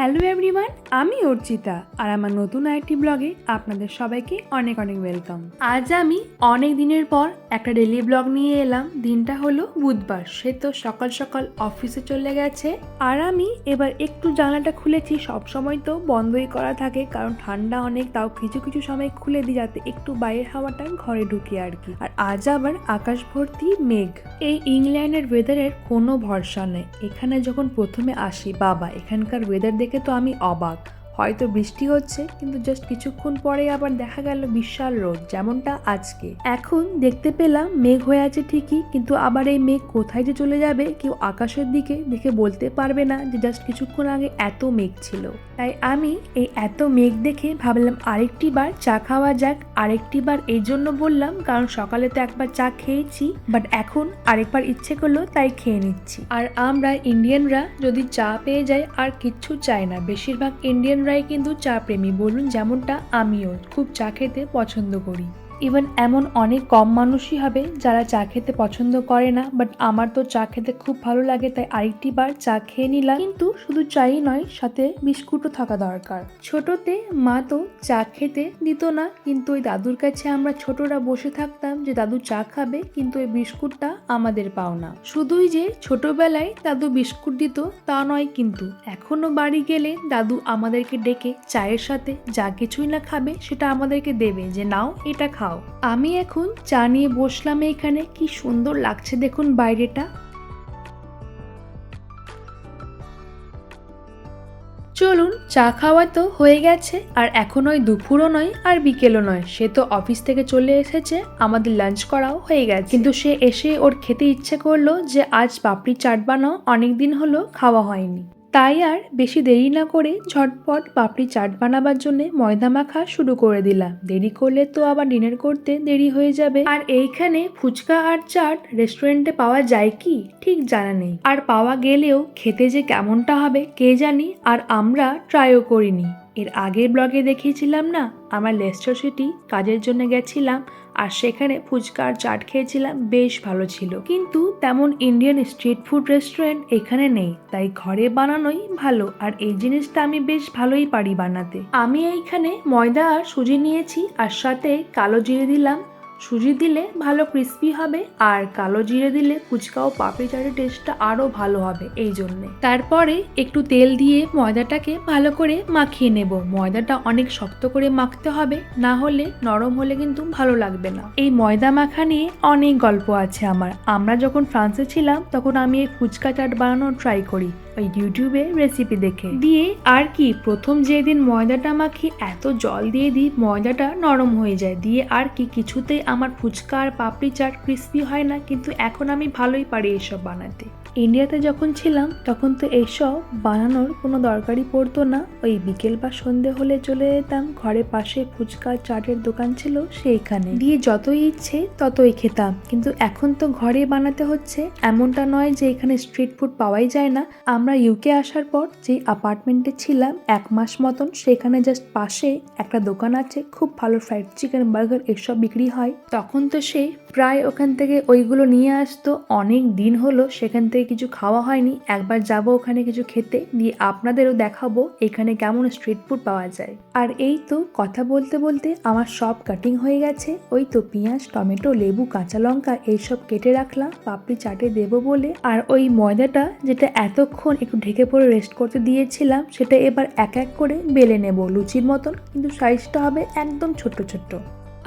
Hello everyone, আমি অর্চিতা আর আমার নতুন আরেকটি ব্লগে আপনাদের সবাইকে অনেক অনেক ওয়েলকাম। আজ আমি অনেক দিনের পর একটা ডেলি ব্লগ নিয়ে এলাম। দিনটা হলো বুধবার, সে তো সকাল সকাল অফিসে চলে গেছে। আর আমি এবার একটু জানলাটা খুলেছি, সব সময় তো বন্ধই করা থাকে, কারণ ঠান্ডা অনেক, তাও কিছু কিছু সময় খুলে দিই যাতে একটু বাইরের হাওয়াটা ঘরে ঢুকি আর কি। আর আজ আবার আকাশ ভর্তি মেঘ। এই ইংল্যান্ডের ওয়েদারের কোনো ভরসা নেই। এখানে যখন প্রথমে আসি, বাবা, এখানকার ওয়েদার দেখে তো আমি অবাক। হয়তো বৃষ্টি হচ্ছে, কিন্তু জাস্ট কিছুক্ষণ পরে আবার দেখা গেল বিশাল রোদ, যেমনটা আজকে। এখন দেখতে পেলাম মেঘ হয়ে আছে ঠিকই, কিন্তু আবার এই মেঘ কোথায় যে চলে যাবে কেউ আকাশের দিকে দেখে বলতে পারবে না যে জাস্ট কিছুক্ষণ আগে এত মেঘ ছিল। তাই আমি এই এত মেঘ দেখে ভাবলাম আরেকটি বার চা খাওয়া যাক, আরেকটি বার এই জন্য বললাম, কারণ সকালে তো একবার চা খেয়েছি বাট এখন আরেকবার ইচ্ছে করল তাই খেয়ে নিচ্ছি। আর আমরা ইন্ডিয়ানরা যদি চা পেয়ে যাই, আর কিচ্ছু চাই না। বেশিরভাগ ইন্ডিয়ানরাই কিন্তু চা প্রেমী বলুন যেমনটা আমিও। খুব চা খেতে পছন্দ করি। ইভেন এমন অনেক কম মানুষই হবে যারা চা খেতে পছন্দ করে না বাট আমার তো চা খেতে খুব ভালো লাগে, তাই আরেকটি বার চা খেয়ে নিলাম। কিন্তু শুধু চাই নয়, সাথে বিস্কুটও থাকা দরকার। ছোটতে মা তো চা খেতে দিত না, কিন্তু ওই দাদুর কাছে আমরা ছোটরা বসে থাকতাম যে দাদু চা খাবে, কিন্তু ওই বিস্কুটটা আমাদের পাওনা শুধুই যে ছোটবেলায় দাদু বিস্কুট দিত, তা নয় কিন্তু। এখনও বাড়ি গেলে দাদু আমাদেরকে ডেকে চায়ের সাথে যা কিছুই না খাবে, সেটা আমাদেরকে দেবে যে, নাও, এটা খাও। আমি এখন চা নিয়ে বসলাম এখানে, কি সুন্দর লাগছে দেখুন বাইরেটা। চলুন, চা খাওয়া তো হয়ে গেছে, আর এখন ওই দুপুরও নয় আর বিকেলও নয়। সে তো অফিস থেকে চলে এসেছে, আমাদের লাঞ্চ করাও হয়ে গেছে। কিন্তু সে এসে ওর খেতে ইচ্ছে করল যে আজ পাপড়ি চাট বানাও অনেক দিন হলো খাওয়া হয়নি। তাই আর বেশি দেরি না করে ঝটপট পাপড়ি চাট বানাবার জন্য ময়দা মাখা শুরু করে দিলাম দেরি করলে তো আবার ডিনার করতে দেরি হয়ে যাবে। আর এইখানে ফুচকা আর চাট রেস্টুরেন্টে পাওয়া যায় কি? ঠিক জানা নেই। আর পাওয়া গেলেও খেতে যে কেমনটা হবে কে জানি? আর আমরা ট্রাইও করিনি। এর আগের ব্লগে দেখিয়েছিলাম না? আমরা লেস্টার সিটি কাজের জন্য গেছিলাম। আর সেখানে ফুচকার চাট খেয়েছিলাম, বেশ ভালো ছিল। কিন্তু তেমন ইন্ডিয়ান স্ট্রিট ফুড রেস্টুরেন্ট এখানে নেই, তাই ঘরে বানানোই ভালো। আর এই জিনিসটা আমি বেশ ভালোই পারি বানাতে। আমি এইখানে ময়দা আর সুজি নিয়েছি, আর সাথে কালো জিরে দিলাম সুজি দিলে ভালো ক্রিস্পি হবে আর কালো জিরে দিলে ফুচকা ও পাপড়ি টেস্টটা আরও ভালো হবে, এই জন্যে। তারপরে একটু তেল দিয়ে ময়দাটাকে ভালো করে মাখিয়ে নেব। ময়দাটা অনেক শক্ত করে মাখতে হবে, না হলে নরম হলে কিন্তু ভালো লাগবে না। এই ময়দা মাখা নিয়ে অনেক গল্প আছে আমার। আমরা যখন ফ্রান্সে ছিলাম, তখন আমি এই ফুচকা চাট বানানোর ট্রাই করি। ইউটিউবে রেসিপি দেখে। দিয়ে আর কি, প্রথম যেদিন ময়দাটা মাখি, এত জল দিয়ে দিই, ময়দাটা নরম হয়ে যায়। দিয়ে আর কি, কিছুতেই আমার ফুচকা আর পাপড়ি চাট ক্রিস্পি হয় না, কিন্তু এখন আমি ভালোই পারি এসব বানাতে। ইন্ডিয়াতে যখন ছিলাম, তখন তো এইসব বানানোর কোনো দরকারই পড়তো না। ওই বিকেল বা সন্ধে হলে চলে যেতাম ঘরের পাশে ফুচকা চাটের দোকান ছিল সেইখানে। দিয়ে যতই ইচ্ছে ততই খেতাম। কিন্তু এখন তো ঘরে বানাতে হচ্ছে, এমনটা নয় যে এখানে স্ট্রিট ফুড পাওয়াই যায় না। আমরা ইউকে আসার পর যে অ্যাপার্টমেন্টে ছিলাম, এক মাস মতন সেখানে জাস্ট পাশে একটা দোকান আছে, খুব ভালো ফ্রাইড চিকেন বার্গার এসব বিক্রি হয়। তখন তো সে প্রায় ওখান থেকে ওইগুলো নিয়ে আসতো। অনেক দিন হলো সেখান থেকে কিছু খাওয়া হয়নি, একবার যাব ওখানে কিছু খেতে, দিয়ে আপনাদেরও দেখাবো এখানে কেমন স্ট্রিট ফুড পাওয়া যায়। আর এই তো কথা বলতে বলতে আমার সব কাটিং হয়ে গেছে, ওই তো পেঁয়াজ, টমেটো, লেবু, কাঁচা লঙ্কা এইসব কেটে রাখলাম, পাপড়ি চাটে দেবো বলে। আর ওই ময়দাটা যেটা এতক্ষণ একটু ঢেকে পড়ে রেস্ট করতে দিয়েছিলাম, সেটা এবার এক এক করে বেলে নেব লুচির মতন, কিন্তু সাইজটা হবে একদম ছোট্ট ছোট্ট।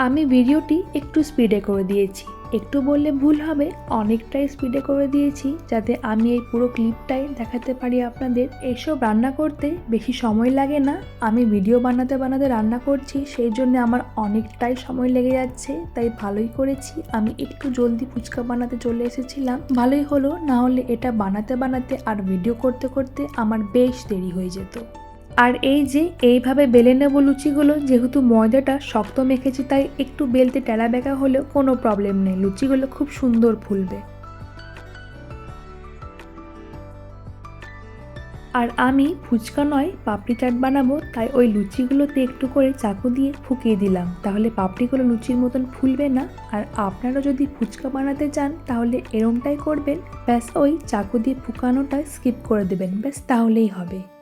আমি ভিডিওটি একটু স্পিডে করে দিয়েছি। একটু বললে ভুল হবে, অনেকটাই স্পিডে করে দিয়েছি যাতে আমি এই পুরো ক্লিপটাই দেখাতে পারি আপনাদের। এইসব রান্না করতে বেশি সময় লাগে না। আমি ভিডিও বানাতে বানাতে রান্না করছি, সেই জন্য আমার অনেকটাই সময় লেগে যাচ্ছে। তাই ভালোই করেছি। আমি একটু জলদি ফুচকা বানাতে চলে এসেছিলাম। ভালোই হলো, না হলে এটা বানাতে বানাতে আর ভিডিও করতে করতে আমার বেশ দেরি হয়ে যেত। আর এই যে, এইভাবে বেলে নেব লুচিগুলো, যেহেতু ময়দাটা শক্ত মেখেছি, তাই একটু বেলতে টেলা বেঁকা হলেও কোনো প্রবলেম নেই। লুচিগুলো খুব সুন্দর ফুলবে। আর আমি ফুচকা নয়, পাপড়ি চাট বানাবো, তাই ওই লুচিগুলোতে একটু করে চাকু দিয়ে ফুকিয়ে দিলাম। তাহলে পাপড়িগুলো লুচির মতন ফুলবে না। আর আপনারা যদি ফুচকা বানাতে চান, তাহলে এরমটাই করবেন। ব্যাস, ওই চাকু দিয়ে ফুকানোটা স্কিপ করে দেবেন। ব্যাস, তাহলেই হবে।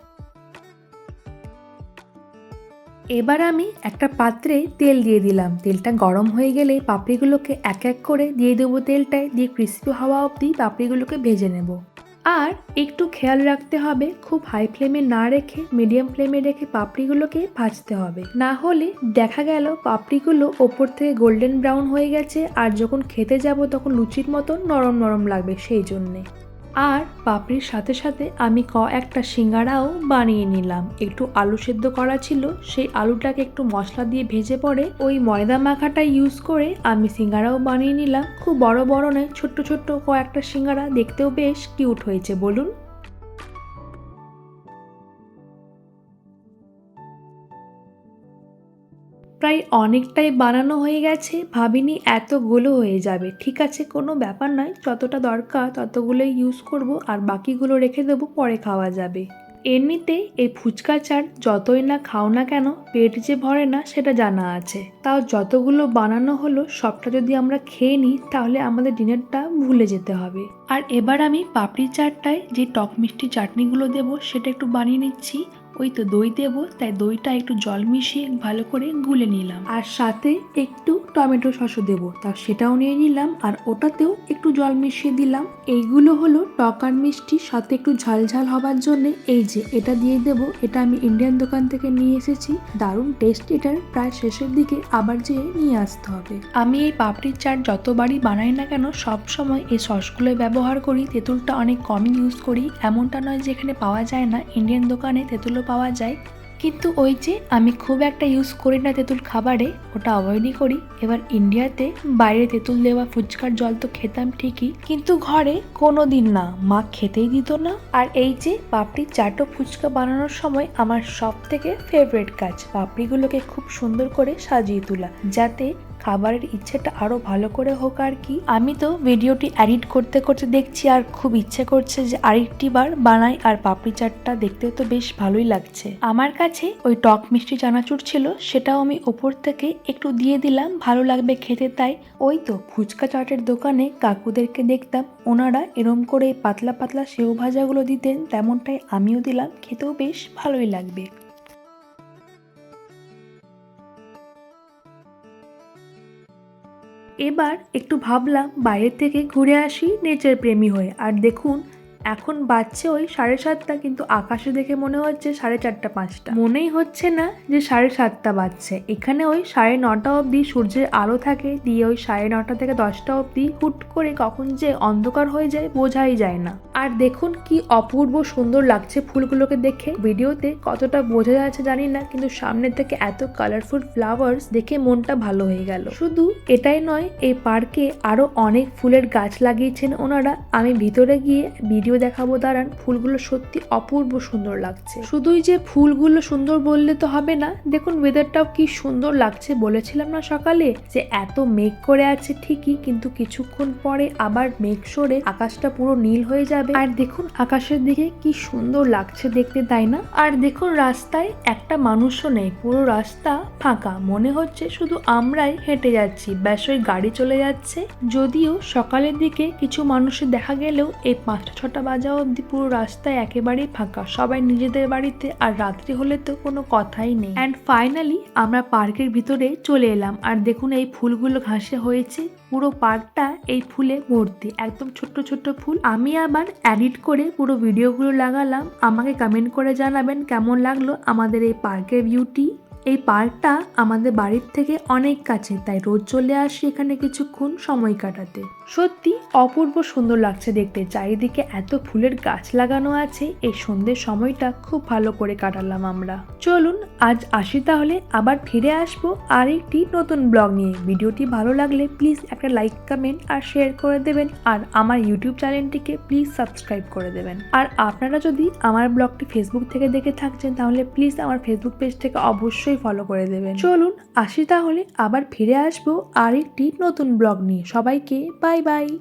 এবার আমি একটা পাত্রে তেল দিয়ে দিলাম। তেলটা গরম হয়ে গেলে পাপড়িগুলোকে এক এক করে দিয়ে দেবো তেলটায়। দিয়ে ক্রিস্পি হওয়া অবধি পাপড়িগুলোকে ভেজে নেব। আর একটু খেয়াল রাখতে হবে, খুব হাই ফ্লেমে না রেখে মিডিয়াম ফ্লেমে রেখে পাপড়িগুলোকে ভাজতে হবে। না হলে দেখা গেল পাপড়িগুলো ওপর থেকে গোল্ডেন ব্রাউন হয়ে গেছে, আর যখন খেতে যাব তখন লুচির মতো নরম নরম লাগবে সেই জন্যে। আর পাপড়ির সাথে সাথে আমি ক একটা সিঙ্গারাও বানিয়ে নিলাম। একটু আলু সেদ্ধ করা ছিল, সেই আলুটাকে একটু মশলা দিয়ে ভেজে পরে ওই ময়দা মাখাটা ইউজ করে আমি সিঙ্গারাও বানিয়ে নিলাম। খুব বড় বড় নয়, ছোট্ট ছোট্ট কয়েকটা সিঙ্গারা দেখতেও বেশ কিউট হয়েছে, বলুন। প্রায় অনেকটাই বানানো হয়ে গেছে, ভাবিনি এতগুলো হয়ে যাবে। ঠিক আছে, কোনো ব্যাপার নয়, যতটা দরকার ততগুলোই ইউজ করব আর বাকিগুলো রেখে দেবো, পরে খাওয়া যাবে। এমনিতে এই ফুচকা চাট যতই না খাও না কেন, পেট যে ভরে না সেটা জানা আছে। তাও যতগুলো বানানো হলো, সবটা যদি আমরা খেয়ে নিই, তাহলে আমাদের ডিনারটা ভুলে যেতে হবে। আর এবার আমি পাপড়ি চাটটায় যে টক মিষ্টি চাটনিগুলো দেবো, সেটা একটু বানিয়ে নিচ্ছি। ওই তো দই দেবো তাই দইটা একটু জল মিশিয়ে ভালো করে গুলে নিলাম। আর সাথে একটু টমেটো সসও দেবো তা সেটাও নিয়ে নিলাম আর ওটাতেও একটু জল মিশিয়ে দিলাম। এইগুলো হলো টক আর মিষ্টি সাথে একটু ঝাল ঝাল হবার জন্য এই যে এটা দিয়ে দেবো এটা আমি ইন্ডিয়ান দোকান থেকে নিয়ে এসেছি দারুণ টেস্ট এটার প্রায় শেষের দিকে আবার যেয়ে নিয়ে আসতে হবে। আমি এই পাপড়ির চাট যতবারই বানাই না কেন সব সময় এই সসগুলো ব্যবহার করি তেঁতুলটা অনেক কমই ইউজ করি এমনটা নয় যে এখানে পাওয়া যায় না। ইন্ডিয়ান দোকানে তেঁতুলও পাওয়া যায়। কিন্তু ওই যে আমি খুব একটা ইউজ করি না তেঁতুল খাবারে, ওটা অ্যাভয়েডই করি। এবার ইন্ডিয়াতে বাইরে তেঁতুল দেওয়া, ফুচকার জল তো খেতাম ঠিকই। কিন্তু ঘরে কোনো দিন না, মা খেতেই দিত না। আর এই যে পাপড়ি চাটো ফুচকা বানানোর সময় আমার সব থেকে ফেভারিট কাজ, পাপড়িগুলোকে খুব সুন্দর করে সাজিয়ে তোলা। যাতে খাবারের ইচ্ছেটা আরও ভালো করে হোক আর কি। আমি তো ভিডিওটি এডিট করতে করতে দেখছি আর খুব ইচ্ছে করছে যে আরেকটি বার বানাই আর পাপড়ি চাটটা দেখতেও তো বেশ ভালোই লাগছে। আমার কাছে ওই টক মিষ্টি চানাচুর ছিল, সেটাও আমি ওপর থেকে একটু দিয়ে দিলাম, ভালো লাগবে খেতে তাই। ওই তো ফুচকা চাটের দোকানে কাকুদেরকে দেখতাম, ওনারা এরম করে পাতলা পাতলা সেও ভাজাগুলো দিতেন, তেমনটাই আমিও দিলাম, খেতেও বেশ ভালোই লাগবে। এবার একটু ভাবলাম বাইরে থেকে ঘুরে আসি নেচার প্রেমী হয়ে। আর দেখুন এখন বাজছে ওই সাড়ে সাতটা, কিন্তু আকাশে দেখে মনে হচ্ছে সাড়ে চারটা, পাঁচটা। মনেই হচ্ছে না যে সাড়ে সাতটা বাজছে। এখানে ওই সাড়ে নটা অবধি সূর্যের আলো থাকে, দিয়ে ওই সাড়ে নটা থেকে দশটা অবধি হুট করে কখন যে অন্ধকার হয়ে যায় বোঝাই যায় না। আর দেখুন কি অপূর্ব সুন্দর লাগছে ফুলগুলোকে দেখে। ভিডিওতে কতটা বোঝা যাচ্ছে জানি না, কিন্তু সামনের থেকে এত কালারফুল ফ্লাওয়ার্স দেখে মনটা ভালো হয়ে গেল। শুধু এটাই নয়, এই পার্কে আরও অনেক ফুলের গাছ লাগিয়েছেন ওনারা। আমি ভিতরে গিয়ে ভিডিও দেখাবো, দাঁড়ান, ফুলগুলো সত্যি অপূর্ব সুন্দর লাগছে। শুধুই যে ফুলগুলো সুন্দর বললে তো হবে না, দেখুন ওয়েদারটাও কি সুন্দর লাগছে বলেছিলাম না সকালে? যে এত মেঘ করে আছে ঠিকই, কিন্তু কিছুক্ষণ পরে আবার মেঘ সরে আকাশটা পুরো নীল হয়ে যাবে। আর দেখুন, আকাশের দিকে কি সুন্দর লাগছে দেখতে, তাই না? আর দেখুন, রাস্তায় একটা মানুষও নেই, পুরো রাস্তা ফাঁকা। মনে হচ্ছে শুধু আমরাই হেঁটে যাচ্ছি, ব্যাস, ওই গাড়ি চলে যাচ্ছে। যদিও সকালের দিকে কিছু মানুষের দেখা গেলেও এই পাঁচটা ছটা বাজা অবধি পুরো রাস্তায় একেবারেই ফাঁকা। সবাই নিজেদের বাড়িতে আর রাত্রি হলে তো কোনো কথাই নেই। অ্যান্ড ফাইনালি আমরা পার্কের ভিতরে চলে এলাম। আর দেখুন এই ফুলগুলো ঘাসে হয়েছে। পুরো পার্কটা এই ফুলে ভর্তি। একদম ছোট্ট ছোট্ট ফুল। আমি আবার এডিট করে পুরো ভিডিওগুলো লাগালাম। আমাকে কমেন্ট করে জানাবেন কেমন লাগল আমাদের এই পার্কের বিউটি এই পার্কটা আমাদের বাড়ির থেকে অনেক কাছে, তাই রোজ চলে আসি এখানে কিছুক্ষণ সময় কাটাতে। সত্যি অপূর্ব সুন্দর লাগছে দেখতে। চারিদিকে এত ফুলের গাছ লাগানো আছে, এই সন্ধ্যের সময়টা খুব ভালো করে কাটালাম আমরা। চলুন, আজ আসি তাহলে, আবার ফিরে আসব আর একটি নতুন ব্লগ নিয়ে। ভিডিওটি ভালো লাগলে প্লিজ একটা লাইক, কমেন্ট আর শেয়ার করে দেবেন, আর আমার ইউটিউব চ্যানেলটিকে প্লিজ সাবস্ক্রাইব করে দেবেন। আর আপনারা যদি আমার ব্লগটি ফেসবুক থেকে দেখে থাকছেন, তাহলে প্লিজ আমার ফেসবুক পেজ থেকে অবশ্যই ফলো করে দেবেন। চলুন আসি তাহলে, আবার ফিরে আসব আর একটি নতুন ব্লগ নিয়ে। সবাইকে বাই বাই